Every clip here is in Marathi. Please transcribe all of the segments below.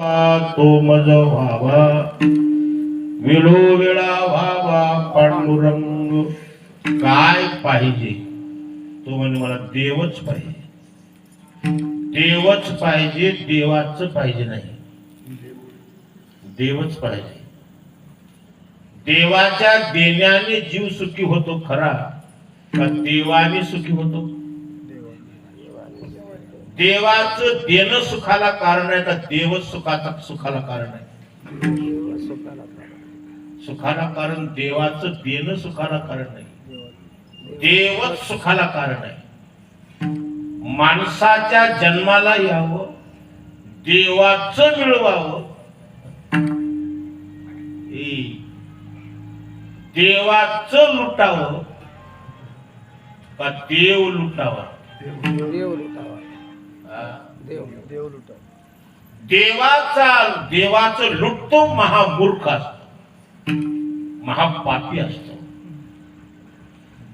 तो मज व्हावा वेळोवेळा व्हावा पांडुरंग काय पाहिजे? तो म्हणजे मला देवच पाहिजे. देवच पाहिजे देवाच पाहिजे नाही. देवच पाहिजे. देवाच्या देण्याने जीव सुखी होतो खरा का देवाने सुखी होतो? देवाचं देणं सुखाला कारण आहे का देव सुखाचा सुखाला कारण आहे. सुखाला कारण देवाचं देणं सुखाला कारण नाही. देवच सुखाला कारण आहे. माणसाच्या जन्माला यावं देवाचं मिळवावं. देवाच देवाचं लुटावं का देव लुटावा? देव लुटावा. देव देव लुटावा देवाचा देवाच लुटतो महामूर्ख असतो. महापापी असतो.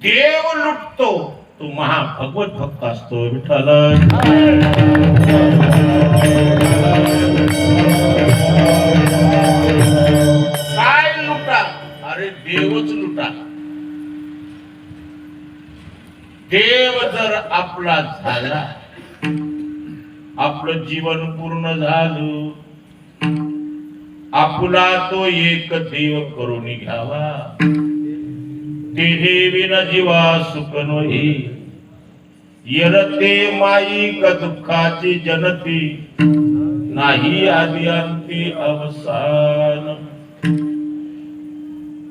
देव लुटतो तो महाभगवत भक्त असतो विठ्ठल. काय लुटा अरे देवच लुटा देव जर आपला झाला आपलं जीवन पूर्ण झालं. आपला तो एक देव करून घ्यावा. तेहे विन जीवा सुख नोही. येरते माई दुःखाची जनती. नाही आधी अंती अवसान.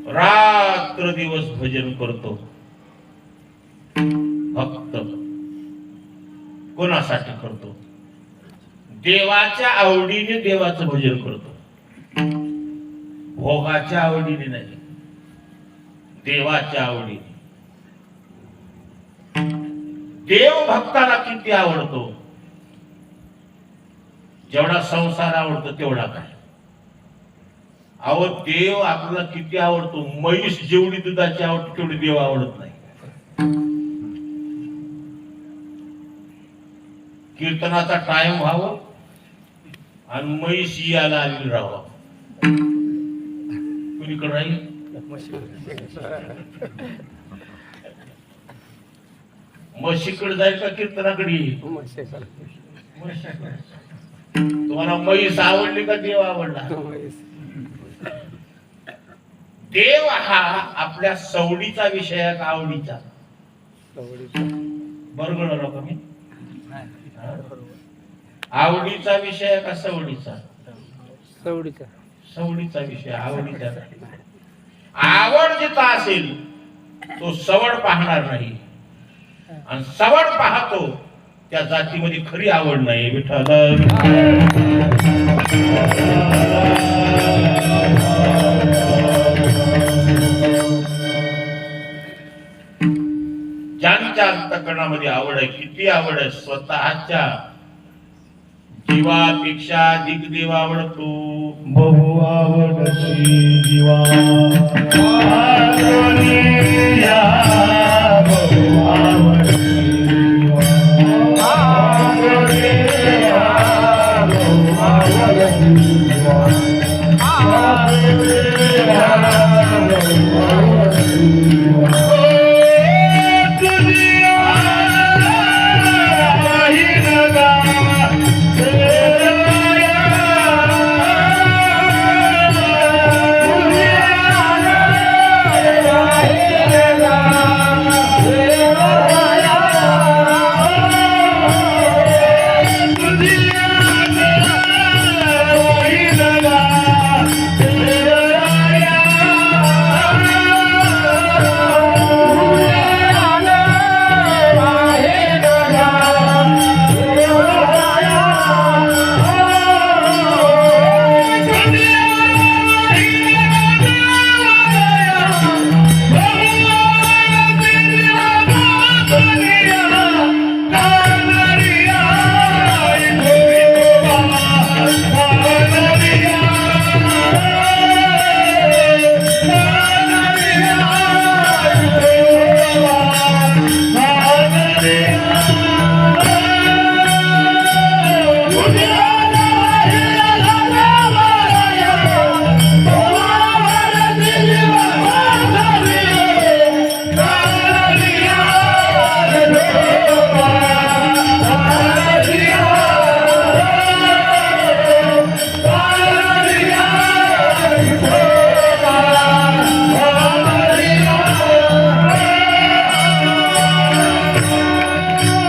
रात्र दिवस भजन करतो. भक्त कोणासाठी करतो? देवाच्या आवडीने देवाचं भजन करतो. भोगाच्या आवडीने नाही. देवाच्या आवडीने. देव भक्ताला किती आवडतो? जेवढा संसार आवडतो तेवढा काय? अहो देव आपल्याला किती आवडतो? म्हैस जेवढी दुधाची आवडते तेवढी देव आवडत नाही. कीर्तनाचा टाइम व्हावं. आणि म्हैस याला आलेली राहावं कुणीकडे राहील? म्हशीकडे जायचा कीर्तनाकडे? येईल तुम्हाला म्हैस आवडली का देव आवडला? देव हा आपल्या सवडीचा विषय आहे का आवडीचा? बरोबर आलो का मी? आवडीचा विषय का सवडीचा? सवडीचा. सवडीचा विषय आवडीचा. आवड जिथं असेल तो सवड पाहणार नाही. आणि सवड पाहतो त्या जातीमध्ये खरी आवड नाही विठ्ठल. ज्यांच्या अंतकरणामध्ये आवड आहे किती आवड आहे स्वतःच्या दिवापेक्षा अधिक देव आवडतो. बहु आवडशी दिवा